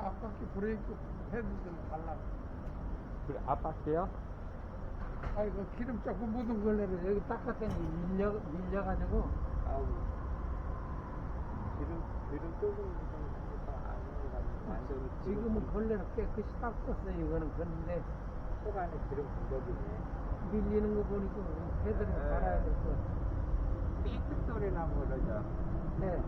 이 앞바퀴 브레이크 헤드 좀 달라. 그래, 앞바퀴요? 아이 그 기름 조금 묻은 걸레를 여기 닦았더니 밀려 밀려가지고 아우. 기름, 기름 조금 좀 아니가지고 완전히 지금은 걸레를 깨끗이 닦았어요. 이거는 그런데 속 안에 기름 군덕이네. 밀리는 거 보니까 헤드를 네. 갈아야 될 것 같아. 삐끗 소리 나면 그러죠. 네.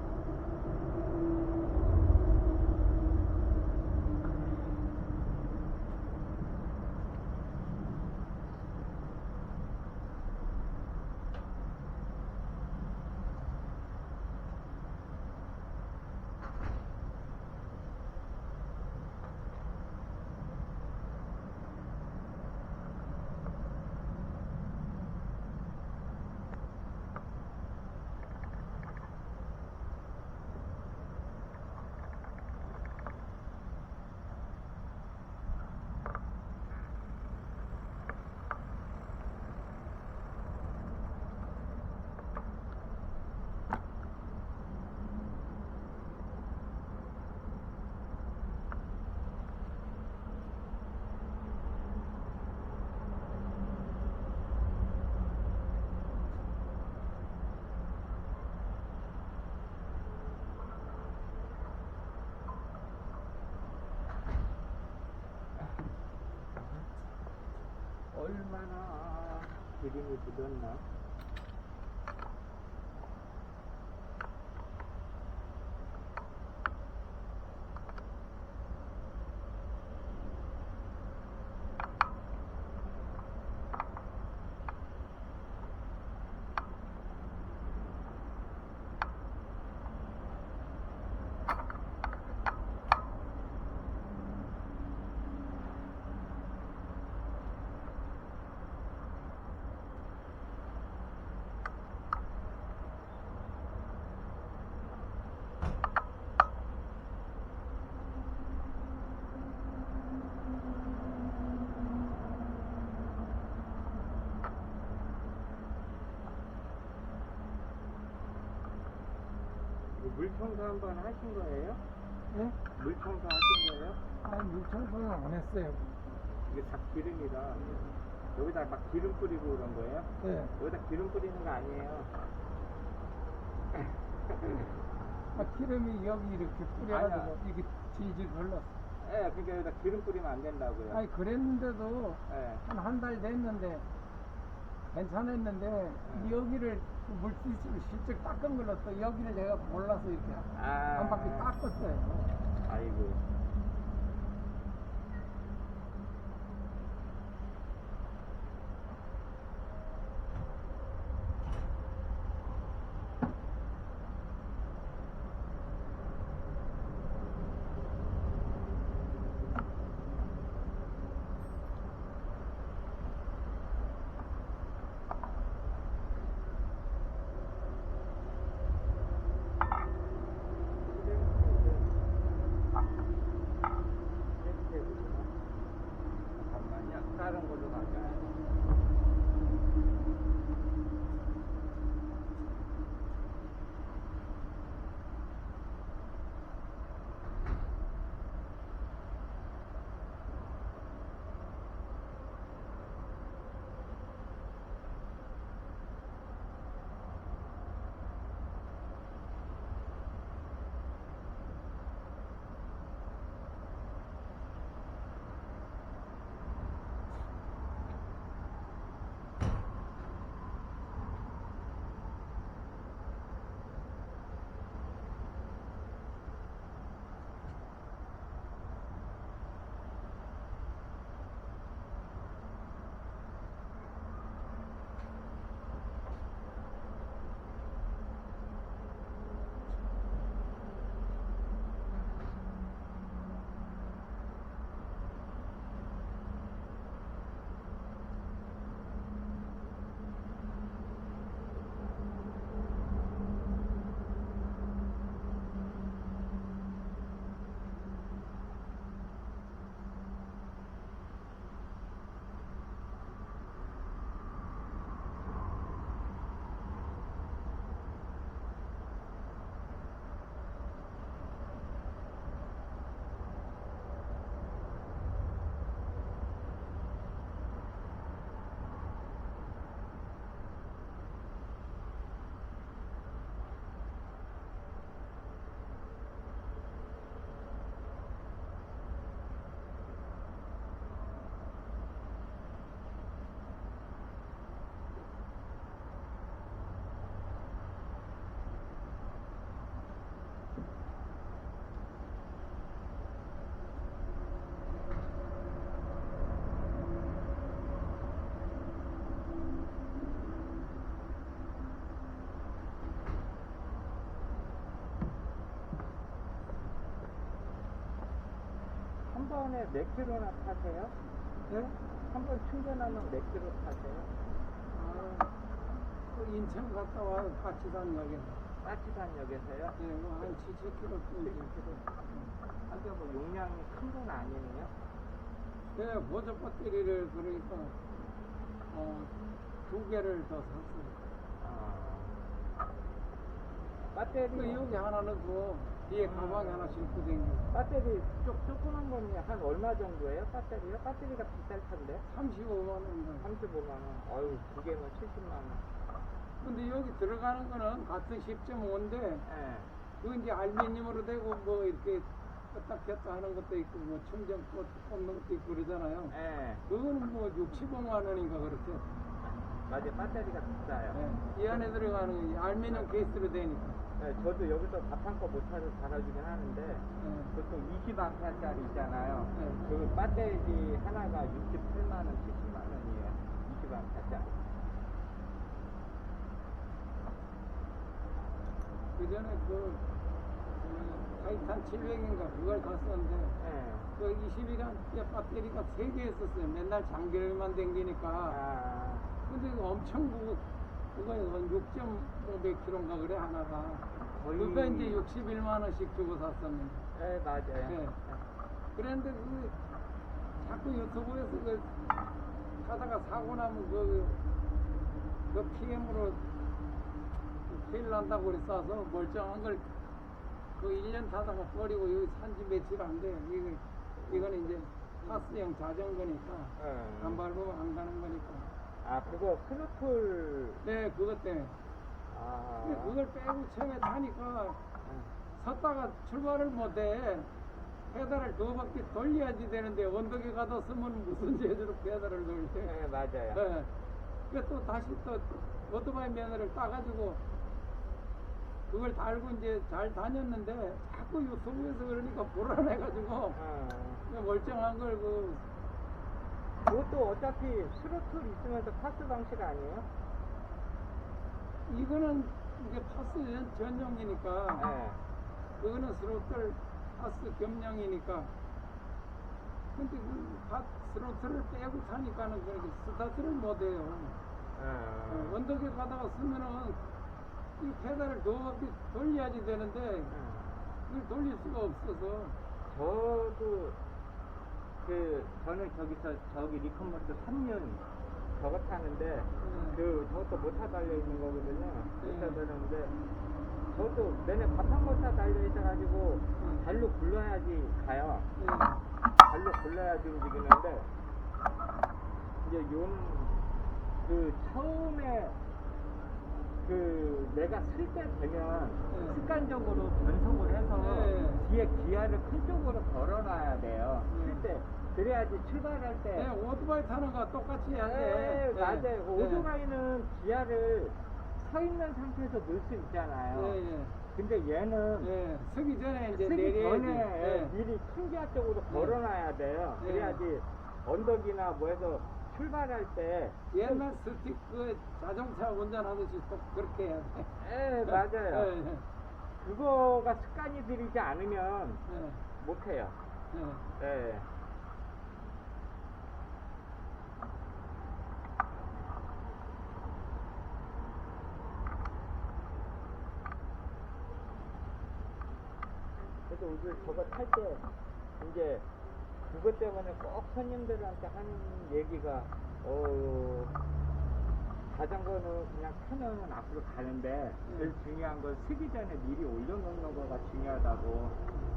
얼마나 기름이 묻었나? 물 청소 한 번 하신 거예요? 네? 물 청소 하신 거예요? 아니 물청소는 안 했어요. 이게 다 기름이라 여기다 막 기름 뿌리고 그런 거예요? 네. 여기다 기름 뿌리는 거 아니에요? 아, 기름이 여기 이렇게 뿌려가지고 이게 질질 흘렀어. 예, 그러니까 여기다 기름 뿌리면 안 된다고요. 아니 그랬는데도 예. 한 한 달 됐는데 괜찮았는데 여기를 물티슈로 실적 닦은 걸로 또 여기를 내가 몰라서 이렇게 아. 한 바퀴 닦았어요. 아이고. 번에 몇 킬로나 타세요? 예? 한번 충전하면 몇 킬로 타세요? 아, 그 인천 갔다 와 같이산 역에 까치산역에서요? 예, 뭐한 70km 70km 근데 뭐 용량이 큰 건 아니네요. 네, 보조 배터리를 그러니까 어, 두 개를 더 샀어요. 아. 배터리 그 여기 하나 넣고 뒤에 가방에 하나 싣고 댕겨. 배터리 조, 조그만 거는 한 얼마 정도예요? 배터리요? 배터리가 비쌀 텐데 35만 원. 35만 원. 어유 두 개면 70만 원. 근데 여기 들어가는 거는 같은 10.5인데 예. 그 이제 알루미늄으로 되고 뭐 이렇게 껐다 켰다 하는 것도 있고 뭐 충전 꽂- 꽂는 것도 있고 그러잖아요. 예. 그거는 뭐 65만 원인가 그렇게. 맞아요. 배터리가 비싸요. 예. 이 안에 들어가는 게 알루미늄 케이스로 되니까. 네, 저도 여기서 밥한거못 사서 달아주긴 하는데 예. 보통 20암페어짜리 있잖아요. 네. 그 배터리 하나가 67만 원, 70만 원이에요. 20암페어짜리. 그 전에 그, 그 타이탄 700인가 그걸 갔었는데 예. 그 21한 배터리가 3개 있었어요. 맨날 장거리만 댕기니까. 아, 근데 이거 엄청 그거 한 6.5kg인가 그래 하나가. 거의- 그거 이제 61만 원씩 주고 샀었는데. 네, 맞아요. 네. 그랬는데 그 자꾸 유튜브에서 그 타다가 사고 나면 그, 그 PM으로 큰일 난다고 그랬어서 멀쩡한 걸 그 1년 타다가 버리고 여기 산지 며칠 안 돼. 이거, 이거는 이제 파스형 자전거니까 예. 안 밟으면 안 가는 거니까. 아, 그거 크루툴. 네, 그것 때문에. 아. 근데 그걸 빼고 처음에 타니까 예. 섰다가 출발을 못해. 페달을 두 바퀴 돌려야지 되는데 언덕에 가다 쓰면 무슨 제대로 페달을 돌려. 네, 맞아요. 네. 그래서 또 다시 또 오토바이 면허를 따가지고 그걸 달고 이제 잘 다녔는데 자꾸 유튜브에서 그러니까 불안해가지고 어. 그냥 멀쩡한 걸그 그것도 어차피 스로틀 있으면서 파스 방식 아니에요? 이거는 이게 파스 전- 전용이니까 네. 그거는 스로틀 파스 겸용이니까 근데 그 파- 스로틀을 빼고 타니까는 그렇게 스타트를 못해요 어, 어. 언덕에 가다가 쓰면은 이 페달을 두 바퀴 돌려야지 되는데 어. 그걸 돌릴 수가 없어서 저도 그 저는 저기서 저기 리컨버스 3년 저거 타는데 음. 그 저것도 모타 달려 있는 거거든요. 모타 음. 달렸는데 저도 내내 바탕 모타 달려 있어가지고 음. 발로 굴러야지 가요. 예. 발로 굴러야지 움직이는데 이제 용그 처음에 그 내가 쓸 때 되면 네. 습관적으로 변속을 해서 네. 뒤에 기아를 큰 쪽으로 걸어놔야 돼요. 네. 쓸 때 그래야지 출발할 때. 네, 오토바이 타는 거 똑같이 해야 돼. 네, 네. 맞아요. 네. 오토바이는 기아를 서 있는 상태에서 넣을 수 있잖아요. 예, 예. 근데 얘는 예, 서기 전에 이제 쓰기. 전에 예. 미리 킹기아 쪽으로 네. 걸어놔야 돼요. 네. 그래야지 언덕이나 뭐 해서 출발할 때. 옛날 스틱 그 자동차 운전하듯이 꼭 그렇게 해야 돼. 예, 맞아요. 예, 예. 그거가 습관이 들이지 않으면 예, 못해요. 예. 예. 그래서 우리 저거 탈 때 이제 그것 때문에 꼭 손님들한테 하는 얘기가 어 자전거는 그냥 타면 앞으로 가는데 제일 중요한 건 쓰기 전에 미리 올려놓는 거가 중요하다고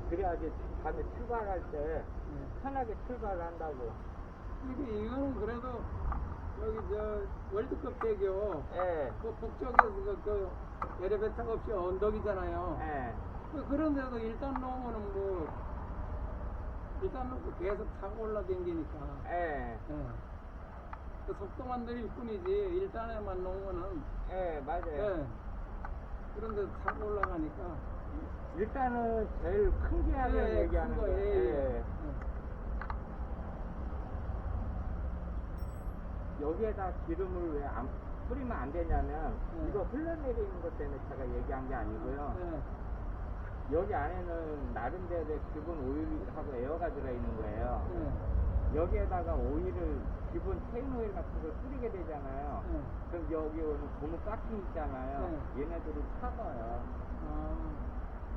그래야지 밤에 출발할 때 예. 편하게 출발을 한다고 이게 이거는 그래도 여기 저 월드컵 대교 예. 그 북쪽에서 그, 그 엘리베이터가 없이 언덕이잖아요. 예. 그- 그런데도 일단 놓으면은 뭐 일단 놓고 계속 타고 올라댕기니까 예. 예. 그 속도만 느릴 뿐이지 일단에만 놓으면은 예, 맞아요. 예. 그런데 타고 올라가니까 일단은 제일 큰 계약을 예, 얘기하는 큰. 거예요. 예. 예. 여기에다 기름을 왜 안 뿌리면 안 되냐면 예. 이거 흘러내리는 것 때문에 제가 얘기한 게 아니고요. 예. 여기 안에는 나름대로 기본 오일하고 에어가 들어있는 거예요. 예. 여기에다가 오일을 기본 테인 오일 같은 걸 뿌리게 되잖아요. 예. 그럼 여기 오는 고무 깍킹 있잖아요. 네. 얘네들이 차가요. 아,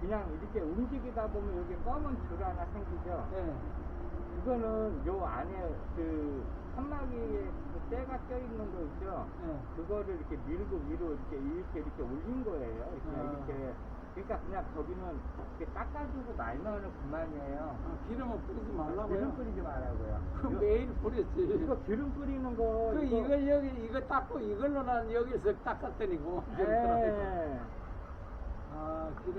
그냥 이렇게 움직이다 보면 여기 검은 줄 하나 생기죠. 예. 그거는 요 안에 그 칸막이에 그 때가 껴 있는 거 있죠. 예. 그거를 이렇게 밀고 위로 이렇게 이렇게 이렇게 올린 거예요. 이렇게 아. 이렇게. 그러니까 그냥 거기는 이렇게 닦아주고 말면은 그만이에요. 아, 기름은 뿌리지 말라고요? 기름 뿌리지 말라고요. 이거- 매일 뿌렸지. 이거 기름 뿌리는 거. 그 이거- 이걸 여기 이거 닦고 이걸로 난 여기서 닦았더니 뭐 예. 아 기름